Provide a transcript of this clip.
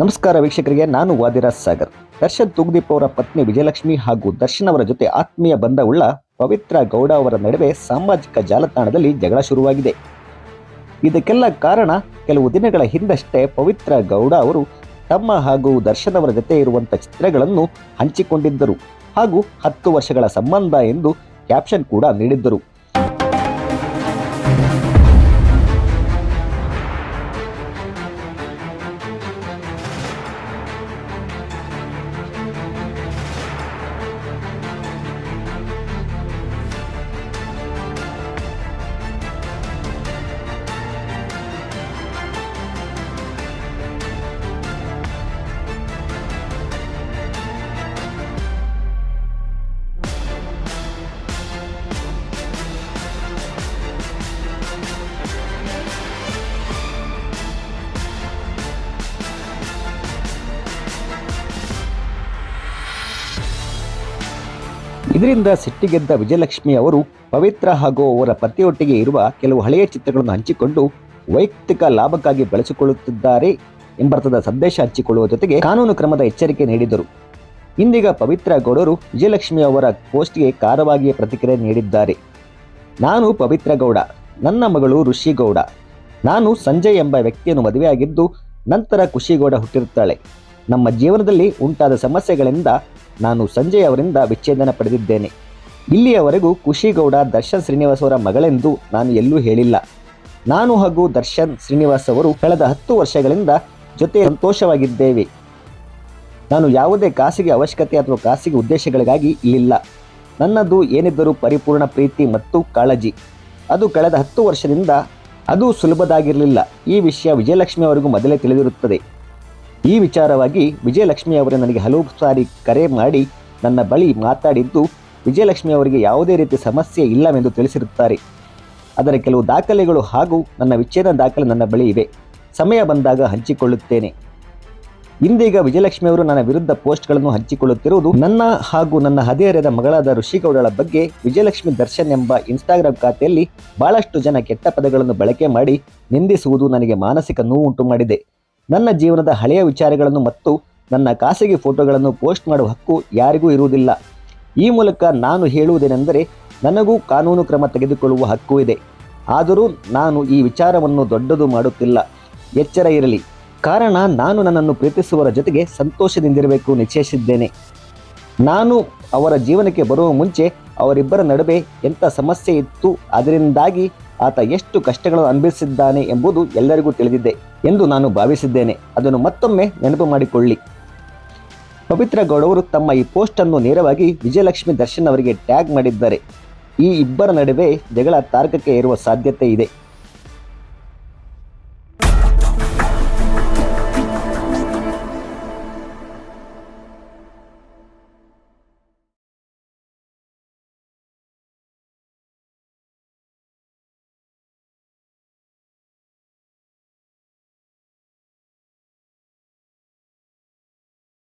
ನಮಸ್ಕಾರ ವೀಕ್ಷಕರಿಗೆ, ನಾನು ವಾದಿರಾಜ್ ಸಾಗರ್. ದರ್ಶನ್ ತುಗ್ದೀಪ್ ಅವರ ಪತ್ನಿ ವಿಜಯಲಕ್ಷ್ಮಿ ಹಾಗೂ ದರ್ಶನ್ ಅವರ ಜೊತೆ ಆತ್ಮೀಯ ಬಂಧವುಳ್ಳ ಪವಿತ್ರ ಗೌಡ ಅವರ ನಡುವೆ ಸಾಮಾಜಿಕ ಜಾಲತಾಣದಲ್ಲಿ ಜಗಳ ಶುರುವಾಗಿದೆ. ಇದಕ್ಕೆಲ್ಲ ಕಾರಣ ಕೆಲವು ದಿನಗಳ ಹಿಂದಷ್ಟೇ ಪವಿತ್ರ ಗೌಡ ಅವರು ತಮ್ಮ ಹಾಗೂ ದರ್ಶನ್ ಅವರ ಜೊತೆ ಇರುವಂಥ ಚಿತ್ರಗಳನ್ನು ಹಂಚಿಕೊಂಡಿದ್ದರು ಹಾಗೂ ಹತ್ತು ವರ್ಷಗಳ ಸಂಬಂಧ ಎಂದು ಕ್ಯಾಪ್ಷನ್ ಕೂಡ ನೀಡಿದ್ದರು. ಇದರಿಂದ ಸಿಟ್ಟಿಗೆದ್ದ ವಿಜಯಲಕ್ಷ್ಮಿ ಅವರು ಪವಿತ್ರ ಹಾಗೂ ಅವರ ಪತಿಯೊಟ್ಟಿಗೆ ಇರುವ ಕೆಲವು ಹಳೆಯ ಚಿತ್ರಗಳನ್ನು ಹಂಚಿಕೊಂಡು ವೈಯಕ್ತಿಕ ಲಾಭಕ್ಕಾಗಿ ಬಳಸಿಕೊಳ್ಳುತ್ತಿದ್ದಾರೆ ಎಂಬರ್ಥದ ಸಂದೇಶ ಹಂಚಿಕೊಳ್ಳುವ ಜೊತೆಗೆ ಕಾನೂನು ಕ್ರಮದ ಎಚ್ಚರಿಕೆ ನೀಡಿದರು. ಇಂದೀಗ ಪವಿತ್ರ ಗೌಡರು ವಿಜಯಲಕ್ಷ್ಮಿ ಅವರ ಪೋಸ್ಟ್ಗೆ ಕಾರವಾಗಿಯೇ ಪ್ರತಿಕ್ರಿಯೆ ನೀಡಿದ್ದಾರೆ. ನಾನು ಪವಿತ್ರ ಗೌಡ, ನನ್ನ ಮಗಳು ಋಷಿಗೌಡ ನಾನು ಸಂಜಯ್ ಎಂಬ ವ್ಯಕ್ತಿಯನ್ನು ಮದುವೆಯಾಗಿದ್ದು ನಂತರ ಖುಷಿಗೌಡ ಹುಟ್ಟಿರುತ್ತಾಳೆ. ನಮ್ಮ ಜೀವನದಲ್ಲಿ ಉಂಟಾದ ಸಮಸ್ಯೆಗಳಿಂದ ನಾನು ಸಂಜಯ್ ಅವರಿಂದ ವಿಚ್ಛೇದನ ಪಡೆದಿದ್ದೇನೆ. ಇಲ್ಲಿಯವರೆಗೂ ಖುಷಿಗೌಡ ದರ್ಶನ್ ಶ್ರೀನಿವಾಸ್ ಅವರ ಮಗಳೆಂದು ನಾನು ಎಲ್ಲೂ ಹೇಳಿಲ್ಲ. ನಾನು ಹಾಗೂ ದರ್ಶನ್ ಶ್ರೀನಿವಾಸ್ ಅವರು ಕಳೆದ ಹತ್ತು ವರ್ಷಗಳಿಂದ ಜೊತೆ ಸಂತೋಷವಾಗಿದ್ದೇವೆ. ನಾನು ಯಾವುದೇ ಖಾಸಗಿ ಅವಶ್ಯಕತೆ ಅಥವಾ ಖಾಸಗಿ ಉದ್ದೇಶಗಳಿಗಾಗಿ ಇಲ್ಲಿಲ್ಲ. ನನ್ನದು ಏನಿದ್ದರೂ ಪರಿಪೂರ್ಣ ಪ್ರೀತಿ ಮತ್ತು ಕಾಳಜಿ. ಅದು ಕಳೆದ ಹತ್ತು ವರ್ಷದಿಂದ ಅದು ಸುಲಭದಾಗಿರಲಿಲ್ಲ. ಈ ವಿಷಯ ವಿಜಯಲಕ್ಷ್ಮಿ ಅವರಿಗೂ ಮೊದಲೇ ತಿಳಿದಿರುತ್ತದೆ. ಈ ವಿಚಾರವಾಗಿ ವಿಜಯಲಕ್ಷ್ಮಿ ಅವರು ನನಗೆ ಹಲವು ಸಾರಿ ಕರೆ ಮಾಡಿ ನನ್ನ ಬಳಿ ಮಾತಾಡಿದ್ದು, ವಿಜಯಲಕ್ಷ್ಮಿ ಅವರಿಗೆ ಯಾವುದೇ ರೀತಿ ಸಮಸ್ಯೆ ಇಲ್ಲವೆಂದು ತಿಳಿಸಿರುತ್ತಾರೆ. ಅದರ ಕೆಲವು ದಾಖಲೆಗಳು ಹಾಗೂ ನನ್ನ ವಿಚ್ಛೇದನ ದಾಖಲೆ ನನ್ನ ಬಳಿ ಇವೆ. ಸಮಯ ಬಂದಾಗ ಹಂಚಿಕೊಳ್ಳುತ್ತೇನೆ. ಇಂದೀಗ ವಿಜಯಲಕ್ಷ್ಮಿ ಅವರು ನನ್ನ ವಿರುದ್ಧ ಪೋಸ್ಟ್ಗಳನ್ನು ಹಂಚಿಕೊಳ್ಳುತ್ತಿರುವುದು ನನ್ನ ಹಾಗೂ ನನ್ನ ಹದಿಹರೆಯದ ಮಗಳಾದ ಋಷಿಗೌಡಳ ಬಗ್ಗೆ ವಿಜಯಲಕ್ಷ್ಮಿ ದರ್ಶನ್ ಎಂಬ ಇನ್ಸ್ಟಾಗ್ರಾಮ್ ಖಾತೆಯಲ್ಲಿ ಬಹಳಷ್ಟು ಜನ ಕೆಟ್ಟ ಪದಗಳನ್ನು ಬಳಕೆ ಮಾಡಿ ನಿಂದಿಸುವುದು ನನಗೆ ಮಾನಸಿಕ ನೋವು ಉಂಟು ಮಾಡಿದೆ. ನನ್ನ ಜೀವನದ ಹಳೆಯ ವಿಚಾರಗಳನ್ನು ಮತ್ತು ನನ್ನ ಖಾಸಗಿ ಫೋಟೋಗಳನ್ನು ಪೋಸ್ಟ್ ಮಾಡುವ ಹಕ್ಕು ಯಾರಿಗೂ ಇರುವುದಿಲ್ಲ. ಈ ಮೂಲಕ ನಾನು ಹೇಳುವುದೇನೆಂದರೆ, ನನಗೂ ಕಾನೂನು ಕ್ರಮ ತೆಗೆದುಕೊಳ್ಳುವ ಹಕ್ಕು ಇದೆ. ಆದರೂ ನಾನು ಈ ವಿಚಾರವನ್ನು ದೊಡ್ಡದು ಮಾಡುತ್ತಿಲ್ಲ. ಎಚ್ಚರ ಇರಲಿ. ಕಾರಣ, ನಾನು ನನ್ನನ್ನು ಪ್ರೀತಿಸುವವರ ಜೊತೆಗೆ ಸಂತೋಷದಿಂದಿರಬೇಕು ನಿಶ್ಚಯಿಸಿದ್ದೇನೆ. ನಾನು ಅವರ ಜೀವನಕ್ಕೆ ಬರುವ ಮುಂಚೆ ಅವರಿಬ್ಬರ ನಡುವೆ ಎಂಥ ಸಮಸ್ಯೆ ಇತ್ತು ಅದರಿಂದಾಗಿ ಆತ ಎಷ್ಟು ಕಷ್ಟಗಳನ್ನು ಅನುಭವಿಸಿದ್ದಾನೆ ಎಂಬುದು ಎಲ್ಲರಿಗೂ ತಿಳಿದಿದೆ ಎಂದು ನಾನು ಭಾವಿಸಿದ್ದೇನೆ. ಅದನ್ನು ಮತ್ತೊಮ್ಮೆ ನೆನಪು ಮಾಡಿಕೊಳ್ಳಿ. ಪವಿತ್ರ ಗೌಡವರು ತಮ್ಮ ಈ ಪೋಸ್ಟ್ ಅನ್ನು ನೇರವಾಗಿ ವಿಜಯಲಕ್ಷ್ಮಿ ದರ್ಶನ್ ಅವರಿಗೆ ಟ್ಯಾಗ್ ಮಾಡಿದ್ದಾರೆ. ಈ ಇಬ್ಬರ ನಡುವೆ ಜಗಳ ತಾರಕಕ್ಕೆ ಏರುವ ಸಾಧ್ಯತೆ ಇದೆ.